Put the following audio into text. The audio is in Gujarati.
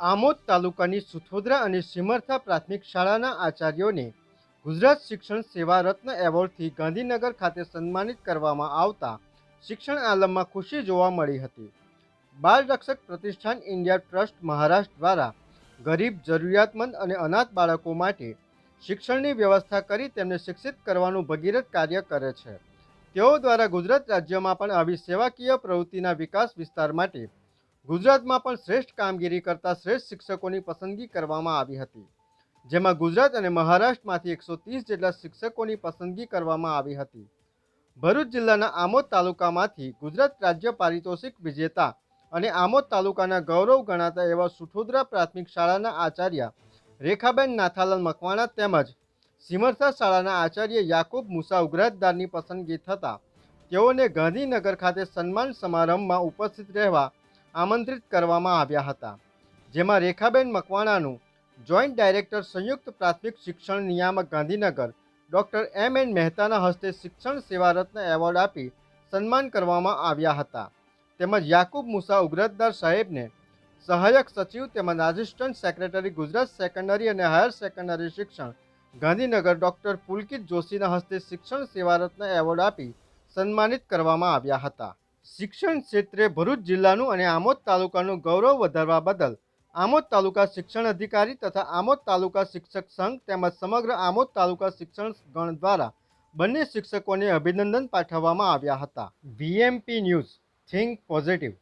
આમોદ તાલુકાની સુથોદરા અને સિમરથા પ્રાથમિક શાળાના આચાર્યોને ગુજરાત શિક્ષણ સેવા રત્ન એવોર્ડથી ગાંધીનગર ખાતે સન્માનિત કરવામાં આવતા શિક્ષણ આલમમાં ખુશી જોવા મળી હતી. બાળ રક્ષક પ્રતિષ્ઠાન ઇન્ડિયા ટ્રસ્ટ મહારાષ્ટ્ર દ્વારા ગરીબ, જરૂરિયાતમંદ અને અનાથ બાળકો માટે શિક્ષણની વ્યવસ્થા કરી તેમને શિક્ષિત કરવાનું ભગીરથ કાર્ય કરે છે. તેઓ દ્વારા ગુજરાત રાજ્યમાં પણ આવી સેવાકીય પ્રવૃત્તિના વિકાસ વિસ્તાર માટે ગુજરાતમાં પણ શ્રેષ્ઠ કામગીરી કરતા શ્રેષ્ઠ શિક્ષકોની પસંદગી કરવામાં આવી હતી. જેમાં ગુજરાત અને મહારાષ્ટ્રમાંથી એકસો ત્રીસ જેટલા શિક્ષકોની પસંદગી કરવામાં આવી હતી. ભરૂચ જિલ્લાના આમોદ તાલુકામાંથી ગુજરાત રાજ્ય પારિતોષિક વિજેતા અને આમોદ તાલુકાના ગૌરવ ગણાતા એવા સુઠોદરા પ્રાથમિક શાળાના આચાર્ય રેખાબેન નાથાલાલ મકવાણા તેમજ સિમરસા શાળાના આચાર્ય યાકુબ મુસા ઉઘરાતદારની પસંદગી થતાં તેઓને ગાંધીનગર ખાતે સન્માન સમારંભમાં ઉપસ્થિત રહેવા આમંત્રિત કરવામાં આવ્યા હતા, જેમાં રેખાબેન મકવાણાનું જોઈન્ટ ડાયરેક્ટર સંયુક્ત પ્રાથમિક શિક્ષણ નિયામક ગાંધીનગર ડૉક્ટર એમ એન મહેતાના હસ્તે શિક્ષણ સેવા રત્ન એવોર્ડ આપી સન્માન કરવામાં આવ્યા હતા. તેમજ યાકુબ મુસા ઉગ્રતદાર સાહેબને સહાયક સચિવ તેમજ આસિસ્ટન્ટ સેક્રેટરી, ગુજરાત સેકન્ડરી અને હાયર સેકન્ડરી શિક્ષણ ગાંધીનગર ડૉક્ટર પુલકિત જોશીના હસ્તે શિક્ષણ સેવા રત્ન એવોર્ડ આપી સન્માનિત કરવામાં આવ્યા હતા. શિક્ષણ ક્ષેત્રે ભરૂચ જિલ્લાનું અને આમોદ તાલુકાનું ગૌરવ વધારવા બદલ આમોદ તાલુકા શિક્ષણ અધિકારી તથા આમોદ તાલુકા શિક્ષક સંઘ તેમજ સમગ્ર આમોદ તાલુકા શિક્ષણ ગણ દ્વારા બંને શિક્ષકોને અભિનંદન પાઠવવામાં આવ્યા હતા. VMP news, think positive.